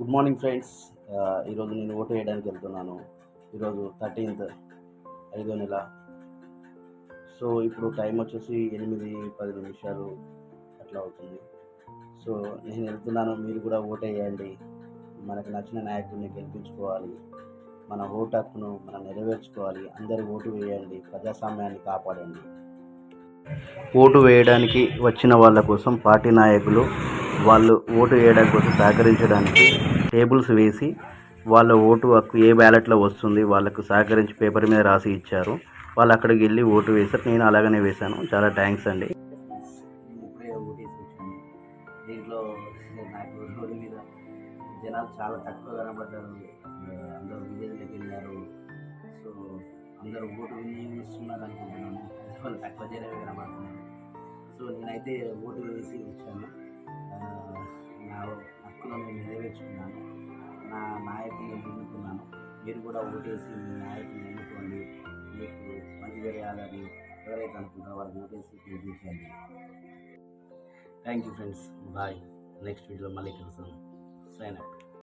Good morning friends. ఈరోజు నేను vote వేయడానికి వెళ్తున్నాను. ఈరోజు థర్టీన్త్ ఐదో నెల. సో ఇప్పుడు టైం వచ్చేసి ఎనిమిది పది నిమిషాలు అట్లా అవుతుంది. సో నేను వెళ్తున్నాను. మీరు కూడా ఓటు వేయండి. మనకు నచ్చిన నాయకుడిని గెలిపించుకోవాలి. మన ఓటు హక్కును మనం నెరవేర్చుకోవాలి. అందరూ ఓటు వేయండి. ప్రజాస్వామ్యాన్ని కాపాడండి. ఓటు వేయడానికి వచ్చిన వాళ్ళ కోసం పార్టీ నాయకులు వాళ్ళు ఓటు వేయడం కోసం సహకరించడానికి టేబుల్స్ వేసి వాళ్ళ ఓటు హక్కు ఏ బ్యాలెట్లో వస్తుంది వాళ్ళకు సహకరించి పేపర్ మీద రాసి ఇచ్చారు. వాళ్ళు అక్కడికి వెళ్ళి ఓటు వేశారు. నేను అలాగనే వేశాను. చాలా థ్యాంక్స్ అండి. దీంట్లో నాకు రోడ్డు మీద జనాలు చాలా తక్కువ కనబడ్డారు. అందరూ విలేజ్లోకి వెళ్ళారు. సో అందరూ ఓటు వినియోగిస్తున్నారు అనుకుంటున్నాను. వాళ్ళు తక్కువ జనమే కనబడుతున్నారు. సో నేనైతే ఓటు వేసి వచ్చాను. హక్కును నేను నెరవేర్చుకున్నాను. నా నాయకుని ఎన్నుకున్నాను. మీరు కూడా ఓటేసి మీ నాయకుని ఎన్నుకోండి. మీకు మంచి జరగాలని ఎవరైతే అనుకుంటారో వాళ్ళని ఓటేసి గెలిపించండి. Thank you friends bye next వీడియోలో మళ్ళీ కలుస్తాను సైన్ అప్